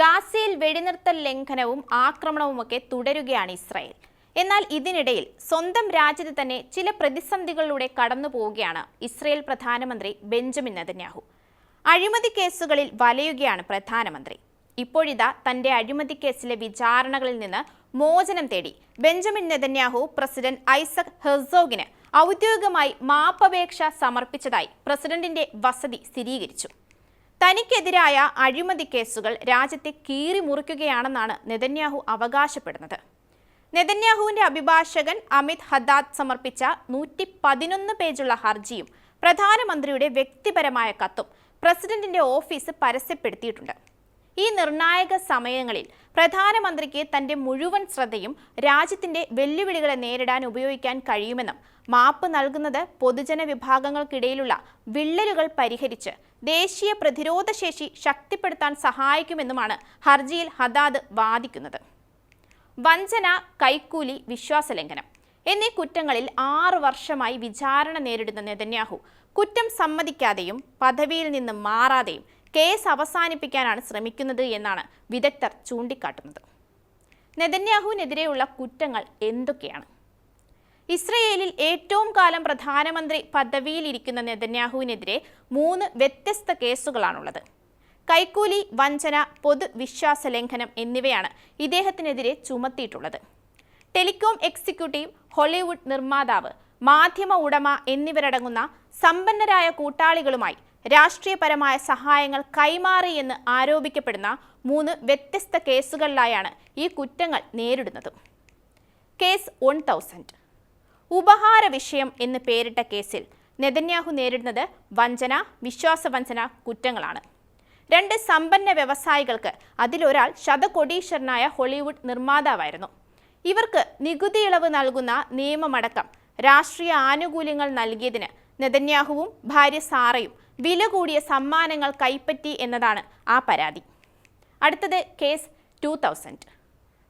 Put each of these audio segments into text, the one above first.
ഗാസയിൽ വെടിനിർത്തൽ ലംഘനവും ആക്രമണവുമൊക്കെ തുടരുകയാണ് ഇസ്രായേൽ. എന്നാൽ ഇതിനിടയിൽ സ്വന്തം രാജ്യത്ത് തന്നെ ചില പ്രതിസന്ധികളിലൂടെ കടന്നു പോവുകയാണ് ഇസ്രായേൽ പ്രധാനമന്ത്രി ബെഞ്ചമിൻ നെതന്യാഹു. അഴിമതി കേസുകളിൽ വലയുകയാണ് പ്രധാനമന്ത്രി. ഇപ്പോഴിതാ തന്റെ അഴിമതി കേസിലെ വിചാരണകളിൽ നിന്ന് മോചനം തേടി ബെഞ്ചമിൻ നെതന്യാഹു പ്രസിഡന്റ് ഐസക് ഹെർസോഗിന് ഔദ്യോഗികമായി മാപ്പപേക്ഷ സമർപ്പിച്ചതായി പ്രസിഡന്റിന്റെ വസതി സ്ഥിരീകരിച്ചു. തനിക്കെതിരായ അഴിമതി കേസുകൾ രാജ്യത്തെ കീറിമുറിക്കുകയാണെന്നാണ് നെതന്യാഹു അവകാശപ്പെടുന്നത്. നെതന്യാഹുവിന്റെ അഭിഭാഷകൻ അമിത് ഹദ്ദാദ് സമർപ്പിച്ച നൂറ്റി പതിനൊന്ന് പേജുള്ള ഹർജിയും പ്രധാനമന്ത്രിയുടെ വ്യക്തിപരമായ കത്തും പ്രസിഡന്റിന്റെ ഓഫീസ് പരസ്യപ്പെടുത്തിയിട്ടുണ്ട്. ഈ നിർണായക സമയങ്ങളിൽ പ്രധാനമന്ത്രിക്ക് തന്റെ മുഴുവൻ ശ്രദ്ധയും രാജ്യത്തിന്റെ വെല്ലുവിളികളെ നേരിടാൻ ഉപയോഗിക്കാൻ കഴിയുമെന്നും മാപ്പ് നൽകുന്നത് പൊതുജന വിഭാഗങ്ങൾക്കിടയിലുള്ള വിള്ളലുകൾ പരിഹരിച്ച് ദേശീയ പ്രതിരോധശേഷി ശക്തിപ്പെടുത്താൻ സഹായിക്കുമെന്നുമാണ് ഹർജിയിൽ ഹദാദ് വാദിക്കുന്നത്. വഞ്ചന കൈക്കൂലി വിശ്വാസലംഘനം എന്നീ കുറ്റങ്ങളിൽ ആറു വർഷമായി വിചാരണ നേരിടുന്ന നെതന്യാഹു കുറ്റം സമ്മതിക്കാതെയും പദവിയിൽ നിന്ന് മാറാതെയും കേസ് അവസാനിപ്പിക്കാനാണ് ശ്രമിക്കുന്നത് എന്നാണ് വിദഗ്ധർ ചൂണ്ടിക്കാട്ടുന്നത്. നെതന്യാഹുവിനെതിരെയുള്ള കുറ്റങ്ങൾ എന്തൊക്കെയാണ്? ഇസ്രയേലിൽ ഏറ്റവും കാലം പ്രധാനമന്ത്രി പദവിയിലിരിക്കുന്ന നെതന്യാഹുവിനെതിരെ മൂന്ന് വ്യത്യസ്ത കേസുകളാണുള്ളത്. കൈക്കൂലി വഞ്ചന പൊതുവിശ്വാസ ലംഘനം എന്നിവയാണ് ഇദ്ദേഹത്തിനെതിരെ ചുമത്തിയിട്ടുള്ളത്. ടെലികോം എക്സിക്യൂട്ടീവ് ഹോളിവുഡ് നിർമ്മാതാവ് മാധ്യമ ഉടമ എന്നിവരടങ്ങുന്ന സമ്പന്നരായ കൂട്ടാളികളുമായി രാഷ്ട്രീയപരമായ സഹായങ്ങൾ കൈമാറി എന്ന് ആരോപിക്കപ്പെടുന്ന മൂന്ന് വ്യത്യസ്ത കേസുകളിലായാണ് ഈ കുറ്റങ്ങൾ നേരിടുന്നത്. Case one thousand. ഉപഹാര വിഷയം എന്ന് പേരിട്ട കേസിൽ നെതന്യാഹു നേരിടുന്നത് വഞ്ചന വിശ്വാസവഞ്ചന കുറ്റങ്ങളാണ്. രണ്ട് സമ്പന്ന വ്യവസായികൾക്ക് അതിലൊരാൾ ശതകോടീശ്വരനായ ഹോളിവുഡ് നിർമ്മാതാവായിരുന്നു. ഇവർക്ക് നികുതി ഇളവ് നൽകുന്ന നിയമമടക്കം രാഷ്ട്രീയ ആനുകൂല്യങ്ങൾ നൽകിയതിന് നെതന്യാഹുവും ഭാര്യ സാറയും വില കൂടിയ സമ്മാനങ്ങൾ കൈപ്പറ്റി എന്നതാണ് ആ പരാതി. അടുത്തത് കേസ് ടു തൗസൻഡ്.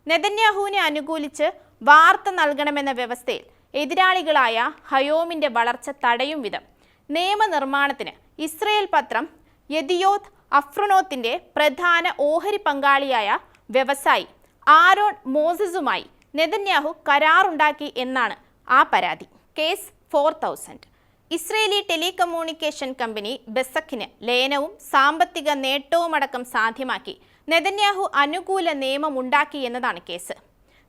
നെതന്യാഹുവിനെ അനുകൂലിച്ച് വാർത്ത നൽകണമെന്ന വ്യവസ്ഥയിൽ എതിരാളികളായ ഹയോമിന്റെ വളർച്ച തടയും വിധം. നിയമനിർമ്മാണത്തിന് ഇസ്രയേൽ പത്രം യദിയോത് അഫ്രനോത്തിന്റെ പ്രധാന ഓഹരി പങ്കാളിയായ വ്യവസായി ആരോൺ മോസസുമായി നെതന്യാഹു കരാറുണ്ടാക്കി എന്നാണ് ആ പരാതി. Case four thousand Israeli telecommunication company ബെസക്കിന് ലയനവും സാമ്പത്തിക നേട്ടവുമടക്കം സാധ്യമാക്കി നെതന്യാഹു അനുകൂല നിയമം ഉണ്ടാക്കി എന്നതാണ് കേസ്.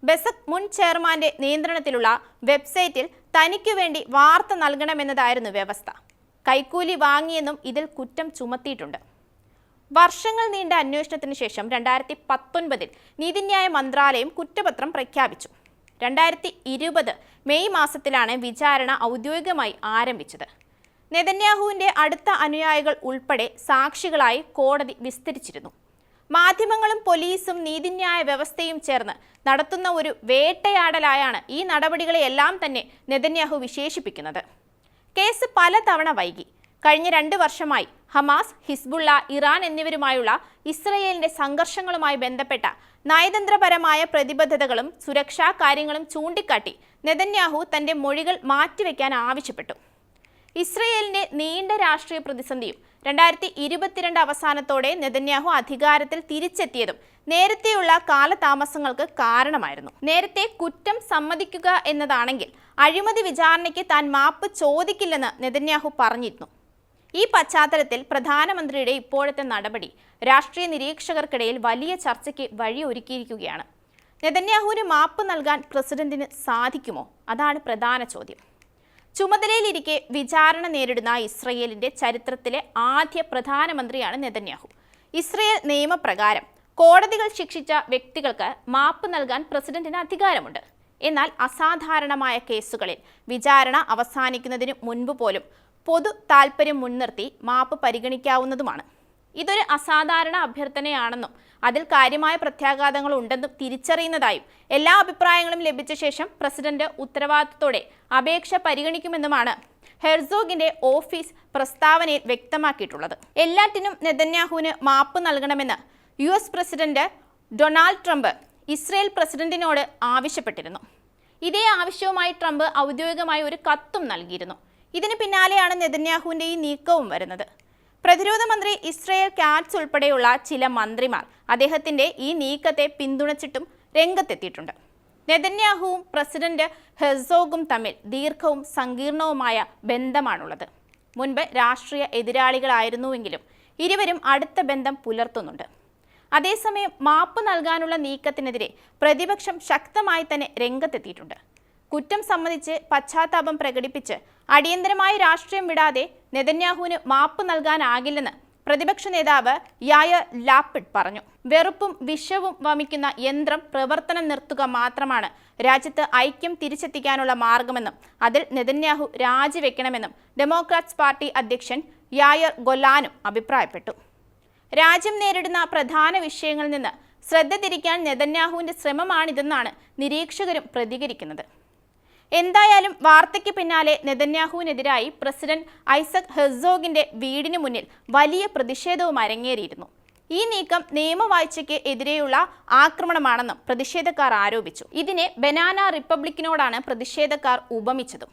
ബെസക് മുൻ ചെയർമാന്റെ നിയന്ത്രണത്തിലുള്ള വെബ്സൈറ്റിൽ തനിക്കു വേണ്ടി വാർത്ത നൽകണമെന്നതായിരുന്നു വ്യവസ്ഥ. കൈക്കൂലി വാങ്ങിയെന്നും ഇതിൽ കുറ്റം ചുമത്തിയിട്ടുണ്ട്. വർഷങ്ങൾ നീണ്ട അന്വേഷണത്തിന് ശേഷം രണ്ടായിരത്തി പത്തൊൻപതിൽ നീതിന്യായ മന്ത്രാലയം കുറ്റപത്രം പ്രഖ്യാപിച്ചു. രണ്ടായിരത്തി ഇരുപത് മെയ് മാസത്തിലാണ് വിചാരണ ഔദ്യോഗികമായി ആരംഭിച്ചത്. നെതന്യാഹുവിന്റെ അടുത്ത അനുയായികൾ ഉൾപ്പെടെ സാക്ഷികളായി കോടതി വിസ്തരിച്ചിരുന്നു. മാധ്യമങ്ങളും പോലീസും നീതിന്യായ വ്യവസ്ഥയും ചേർന്ന് നടത്തുന്ന ഒരു വേട്ടയാടലായാണ് ഈ നടപടികളെയെല്ലാം തന്നെ നെതന്യാഹു വിശേഷിപ്പിക്കുന്നത്. കേസ് പലതവണ വൈകി. കഴിഞ്ഞ രണ്ട് വർഷമായി ഹമാസ് ഹിസ്ബുള്ള ഇറാൻ എന്നിവരുമായുള്ള ഇസ്രയേലിന്റെ സംഘർഷങ്ങളുമായി ബന്ധപ്പെട്ട നയതന്ത്രപരമായ പ്രതിബദ്ധതകളും സുരക്ഷാ കാര്യങ്ങളും ചൂണ്ടിക്കാട്ടി നെതന്യാഹു തന്റെ മൊഴികൾ മാറ്റിവെക്കാൻ ആവശ്യപ്പെട്ടു. ഇസ്രയേലിന്റെ നീണ്ട രാഷ്ട്രീയ പ്രതിസന്ധിയും രണ്ടായിരത്തി ഇരുപത്തിരണ്ട് അവസാനത്തോടെ നെതന്യാഹു അധികാരത്തിൽ തിരിച്ചെത്തിയതും നേരത്തെയുള്ള കാലതാമസങ്ങൾക്ക് കാരണമായിരുന്നു. നേരത്തെ കുറ്റം സമ്മതിക്കുക എന്നതാണെങ്കിൽ അഴിമതി വിചാരണയ്ക്ക് താൻ മാപ്പ് ചോദിക്കില്ലെന്ന് നെതന്യാഹു പറഞ്ഞിരുന്നു. ഈ പശ്ചാത്തലത്തിൽ പ്രധാനമന്ത്രിയുടെ ഇപ്പോഴത്തെ നടപടി രാഷ്ട്രീയ നിരീക്ഷകർക്കിടയിൽ വലിയ ചർച്ചയ്ക്ക് വഴിയൊരുക്കിയിരിക്കുകയാണ്. നെതന്യാഹുവിന് മാപ്പ് നൽകാൻ പ്രസിഡന്റിന് സാധിക്കുമോ? അതാണ് പ്രധാന ചോദ്യം. ചുമതലയിലിരിക്കെ വിചാരണ നേരിടുന്ന ഇസ്രയേലിന്റെ ചരിത്രത്തിലെ ആദ്യ പ്രധാനമന്ത്രിയാണ് നെതന്യാഹു. ഇസ്രയേൽ നിയമപ്രകാരം കോടതികൾ ശിക്ഷിച്ച വ്യക്തികൾക്ക് മാപ്പ് നൽകാൻ പ്രസിഡന്റിന് അധികാരമുണ്ട്. എന്നാൽ അസാധാരണമായ കേസുകളിൽ വിചാരണ അവസാനിക്കുന്നതിന് മുൻപ് പോലും പൊതു താൽപ്പര്യം മുൻനിർത്തി മാപ്പ് പരിഗണിക്കാവുന്നതുമാണ്. ഇതൊരു അസാധാരണ അഭ്യർത്ഥനയാണെന്നും അതിൽ കാര്യമായ പ്രത്യാഘാതങ്ങൾ ഉണ്ടെന്നും തിരിച്ചറിയുന്നതായും എല്ലാ അഭിപ്രായങ്ങളും ലഭിച്ച ശേഷം പ്രസിഡന്റ് ഉത്തരവാദിത്തത്തോടെ അപേക്ഷ പരിഗണിക്കുമെന്നുമാണ് ഹെർസോഗിന്റെ ഓഫീസ് പ്രസ്താവനയിൽ വ്യക്തമാക്കിയിട്ടുള്ളത്. എല്ലാറ്റിനും നെതന്യാഹുവിന് മാപ്പ് നൽകണമെന്ന് U S president Donald Trump Israel പ്രസിഡന്റിനോട് ആവശ്യപ്പെട്ടിരുന്നു. ഇതേ ആവശ്യവുമായി ട്രംപ് ഔദ്യോഗികമായി ഒരു കത്തും നൽകിയിരുന്നു. ഇതിന് പിന്നാലെയാണ് നെതന്യാഹുവിന്റെ ഈ നീക്കവും വരുന്നത്. പ്രതിരോധ മന്ത്രി ഇസ്രയേൽ കാറ്റ്സ് ഉൾപ്പെടെയുള്ള ചില മന്ത്രിമാർ അദ്ദേഹത്തിന്റെ ഈ നീക്കത്തെ പിന്തുണച്ചിട്ടും രംഗത്തെത്തിയിട്ടുണ്ട്. നെതന്യാഹുവും പ്രസിഡന്റ് ഹെസോഗും തമ്മിൽ ദീർഘവും സങ്കീർണവുമായ ബന്ധമാണുള്ളത്. മുൻപ് രാഷ്ട്രീയ എതിരാളികളായിരുന്നുവെങ്കിലും ഇരുവരും അടുത്ത ബന്ധം പുലർത്തുന്നുണ്ട്. അതേസമയം മാപ്പ് നൽകാനുള്ള നീക്കത്തിനെതിരെ പ്രതിപക്ഷം ശക്തമായി തന്നെ രംഗത്തെത്തിയിട്ടുണ്ട്. കുറ്റം സംബന്ധിച്ച് പശ്ചാത്താപം പ്രകടിപ്പിച്ച് അടിയന്തരമായി രാഷ്ട്രീയം വിടാതെ നെതന്യാഹുവിന് മാപ്പ് നൽകാനാകില്ലെന്ന് പ്രതിപക്ഷ നേതാവ് യായ ലാപ്പിഡ് പറഞ്ഞു. വെറുപ്പും വിഷവും വമിക്കുന്ന യന്ത്രം പ്രവർത്തനം നിർത്തുക മാത്രമാണ് രാജ്യത്ത് ഐക്യം തിരിച്ചെത്തിക്കാനുള്ള മാർഗമെന്നും അതിൽ നെതന്യാഹു രാജിവെക്കണമെന്നും ഡെമോക്രാറ്റ്സ് പാർട്ടി അധ്യക്ഷൻ യായർ ഗൊലാനും അഭിപ്രായപ്പെട്ടു. രാജ്യം നേരിടുന്ന പ്രധാന വിഷയങ്ങളിൽ നിന്ന് ശ്രദ്ധ തിരിക്കാൻ നെതന്യാഹുവിന്റെ ശ്രമമാണിതെന്നാണ് നിരീക്ഷകരും പ്രതികരിക്കുന്നത്. എന്തായാലും വാർത്തയ്ക്ക് പിന്നാലെ നെതന്യാഹുവിനെതിരായി പ്രസിഡന്റ് ഐസക് ഹെസോഗിന്റെ വീടിന് മുന്നിൽ വലിയ പ്രതിഷേധവും അരങ്ങേറിയിരുന്നു. ഈ നീക്കം നിയമവാഴ്ചയ്ക്ക് എതിരെയുള്ള ആക്രമണമാണെന്നും പ്രതിഷേധക്കാർ ആരോപിച്ചു. ഇതിനെ ബനാന റിപ്പബ്ലിക്കിനോടാണ് പ്രതിഷേധക്കാർ ഉപമിച്ചതും.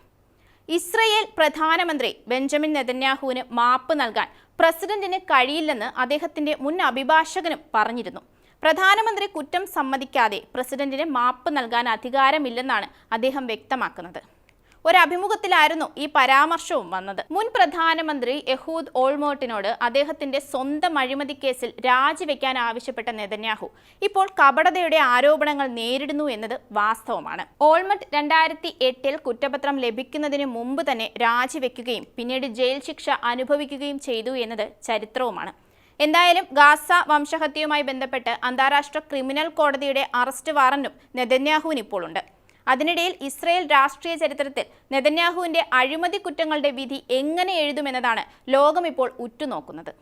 ഇസ്രയേൽ പ്രധാനമന്ത്രി ബെഞ്ചമിൻ നെതന്യാഹുവിന് മാപ്പ് നൽകാൻ പ്രസിഡന്റിന് കഴിയില്ലെന്ന് അദ്ദേഹത്തിന്റെ മുൻ അഭിഭാഷകനും പറഞ്ഞിരുന്നു. പ്രധാനമന്ത്രി കുറ്റം സമ്മതിക്കാതെ പ്രസിഡന്റിന് മാപ്പ് നൽകാൻ അധികാരമില്ലെന്നാണ് അദ്ദേഹം വ്യക്തമാക്കുന്നത്. ഒരഭിമുഖത്തിലായിരുന്നു ഈ പരാമർശവും വന്നത്. മുൻ പ്രധാനമന്ത്രി യഹൂദ് ഓൾമോട്ടിനോട് അദ്ദേഹത്തിന്റെ സ്വന്തം അഴിമതി കേസിൽ രാജിവെക്കാൻ ആവശ്യപ്പെട്ട നെതന്യാഹു ഇപ്പോൾ കപടതയുടെ ആരോപണങ്ങൾ നേരിടുന്നു എന്നത് വാസ്തവമാണ്. ഓൾമട്ട് രണ്ടായിരത്തി എട്ടിൽ കുറ്റപത്രം ലഭിക്കുന്നതിന് മുമ്പ് തന്നെ രാജിവെക്കുകയും പിന്നീട് ജയിൽ ശിക്ഷ അനുഭവിക്കുകയും ചെയ്തു എന്നത് ചരിത്രവുമാണ്. എന്തായാലും ഗാസ വംശഹത്യയുമായി ബന്ധപ്പെട്ട് അന്താരാഷ്ട്ര ക്രിമിനൽ കോടതിയുടെ അറസ്റ്റ് വാറന്റും നെതന്യാഹുവിന് ഇപ്പോഴുണ്ട് അതിനിടയിൽ ഇസ്രയേൽ രാഷ്ട്രീയ ചരിത്രത്തിൽ നെതന്യാഹുവിന്റെ അഴിമതി കുറ്റങ്ങളുടെ വിധി എങ്ങനെ എഴുതുമെന്നതാണ് ലോകം ഇപ്പോൾ ഉറ്റുനോക്കുന്നത്.